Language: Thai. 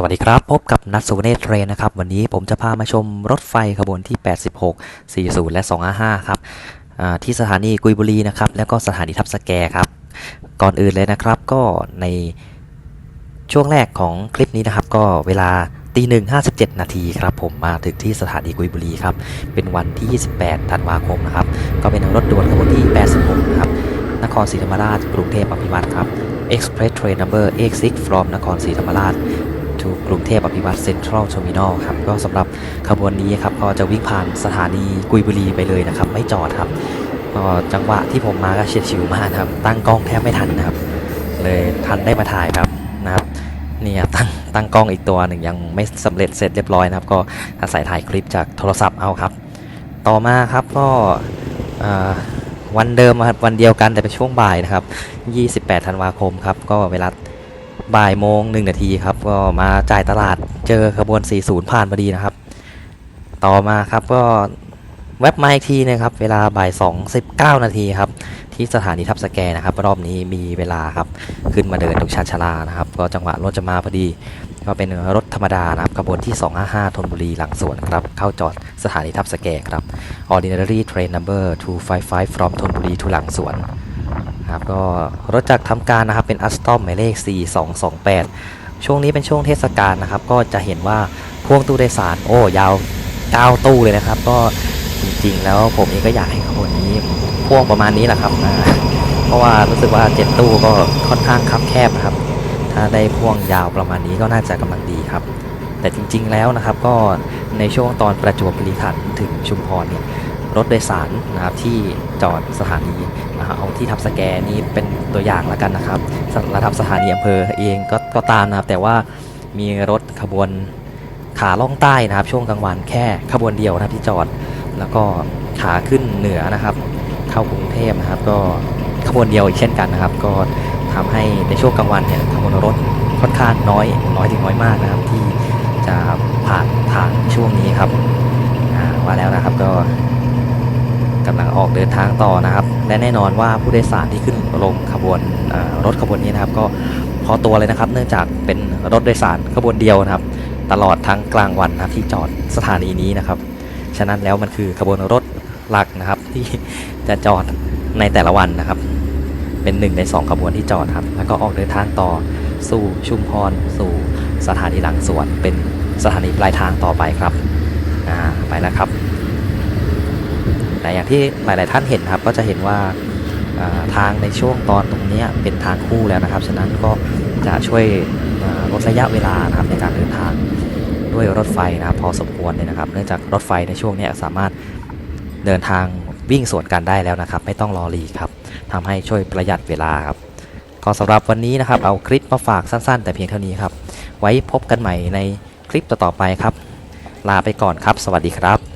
สวัสดีครับ พบกับนัทสุวเนศเทรนนะครับ วันนี้ผมจะพามาชมรถไฟขบวนที่ 86 40 และ 255 ครับที่สถานีกุยบุรีนะครับ แล้วก็สถานีทับสแกครับ ก่อนอื่นเลยนะครับ ก็ในช่วงแรกของคลิปนี้นะครับ ก็เวลาตีหนึ่งห้าสิบเจ็ดนาทีครับ ผมมาถึงที่สถานีกุยบุรีครับ เป็นวันที่ 28 ธันวาคมนะครับ ก็เป็นรถด่วนขบวนที่ 86 นะครับ นครศรีธรรมราช กรุงเทพอภิวัตครับ Express Train Number X6 from นครศรีธรรมราช to กรุงเทพอภิวัตร Central Terminal ครับก็สำหรับขบวนนี้ครับก็จะวิ่งผ่านสถานีกุยบุรีไปเลยนะครับ ไม่จอดครับก็จังหวะที่ผมมาก็เฉียดฉิวมากครับ ตั้งกล้องแทบไม่ทันนะครับ เลยทันได้มาถ่ายครับนะครับนี่ครับตั้งตั้งกล้องอีกตัวหนึ่งยังไม่สำเร็จเสร็จเรียบร้อยนะครับ ก็อาศัยถ่ายคลิปจากโทรศัพท์เอาครับ ต่อมาครับก็วันเดิมครับวันเดียวกันแต่เป็นช่วงบ่ายนะครับ 28 ธันวาคมครับ ก็เวลา บ่ายโมงหนึ่งนาทีครับ ก็มาจ่ายตลาดเจอขบวน 40 ผ่านพอดีนะครับ ต่อมาครับก็แว็บมาอีกทีนะครับ เวลาบ่าย2 19นาทีครับ ที่สถานีทับสแกนะครับ รอบนี้มีเวลาครับ ขึ้นมาเดินตรงชาชลานะครับ ก็จังหวะรถจะมาพอดี ก็เป็นรถธรรมดานะครับขบวนที่ 255ธนบุรีหลังสวนครับ เข้าจอดสถานีทับสแกครับ Ordinary Train Number 255 from ธนบุรี to หลังสวน ครับก็รถจักรทำการนะครับเป็นอัสตอมหมายเลข 4228 ช่วงนี้เป็นช่วงเทศกาลนะครับ ก็จะเห็นว่าพ่วงตู้โดยสารโอ้ยาว9ตู้เลยนะครับ ก็จริงๆ แล้วผมเองก็อยากให้ขบวนนี้พ่วงประมาณนี้แหละครับอ่าเพราะว่ารู้สึกว่า 7 ตู้ก็ค่อนข้างคับแคบนะครับ ถ้าได้พ่วงยาวประมาณนี้ก็น่าจะกำลังดีครับ แต่จริงๆแล้วนะครับก็ในช่วงตอนประจวบคีรีขันธ์ถึงชุมพรเนี่ย รถโดยสารนะครับที่จอดสถานีนะครับเอาที่ทับสแกนี่เป็นตัวอย่างแล้วกันนะครับระดับสถานีอำเภอเองก็ก็ตามนะครับ แต่ว่ามีรถขบวนขาล่องใต้นะครับ ช่วงกลางวันแค่ขบวนเดียวนะครับที่จอดแล้วก็ขาขึ้นเหนือนะครับ เข้ากรุงเทพนะครับ ก็ขบวนเดียวอีกเช่นกันนะครับ ก็ทำให้ในช่วงกลางวันเนี่ยขบวนรถค่อนข้างน้อยน้อยถึงน้อยมากนะครับ ที่จะผ่านทางช่วงนี้ครับอ่าว่าแล้วนะครับก็กำลังออก เดินทางต่อนะครับ และแน่นอนว่าผู้โดยสารที่ขึ้นลงขบวนรถขบวนนี้นะครับ ก็พอตัวเลยนะครับ เนื่องจากเป็นรถโดยสารขบวนเดียวนะครับ ตลอดทั้งกลางวันนะครับที่จอดสถานีนี้นะครับ ฉะนั้นแล้วมันคือขบวนรถหลักนะครับที่จะจอดในแต่ละวันนะครับ เป็นหนึ่งในสองขบวนที่จอดครับ แล้วก็ออกเดินทางต่อสู่ชุมพรสู่สถานีหลังสวนเป็นสถานีปลายทางต่อไปครับ อ่า ไปแล้วครับ แต่อย่างที่หลาย ๆ ท่านเห็นครับ ก็จะเห็นว่าทางในช่วงตอนตรงนี้เป็นทางคู่แล้วนะครับ ฉะนั้นก็จะช่วยลดระยะเวลานะครับในการเดินทางด้วยรถไฟนะครับ พอสมควรเลยนะครับ เนื่องจากรถไฟในช่วงนี้สามารถเดินทางวิ่งสวนกันได้แล้วนะครับ ไม่ต้องรอรีครับทำให้ช่วยประหยัดเวลาครับก็สำหรับวันนี้นะครับเอาคลิปมาฝากสั้น ๆ แต่เพียงเท่านี้ครับ ไว้พบกันใหม่ในคลิปต่อๆไปครับ ลาไปก่อนครับ สวัสดีครับ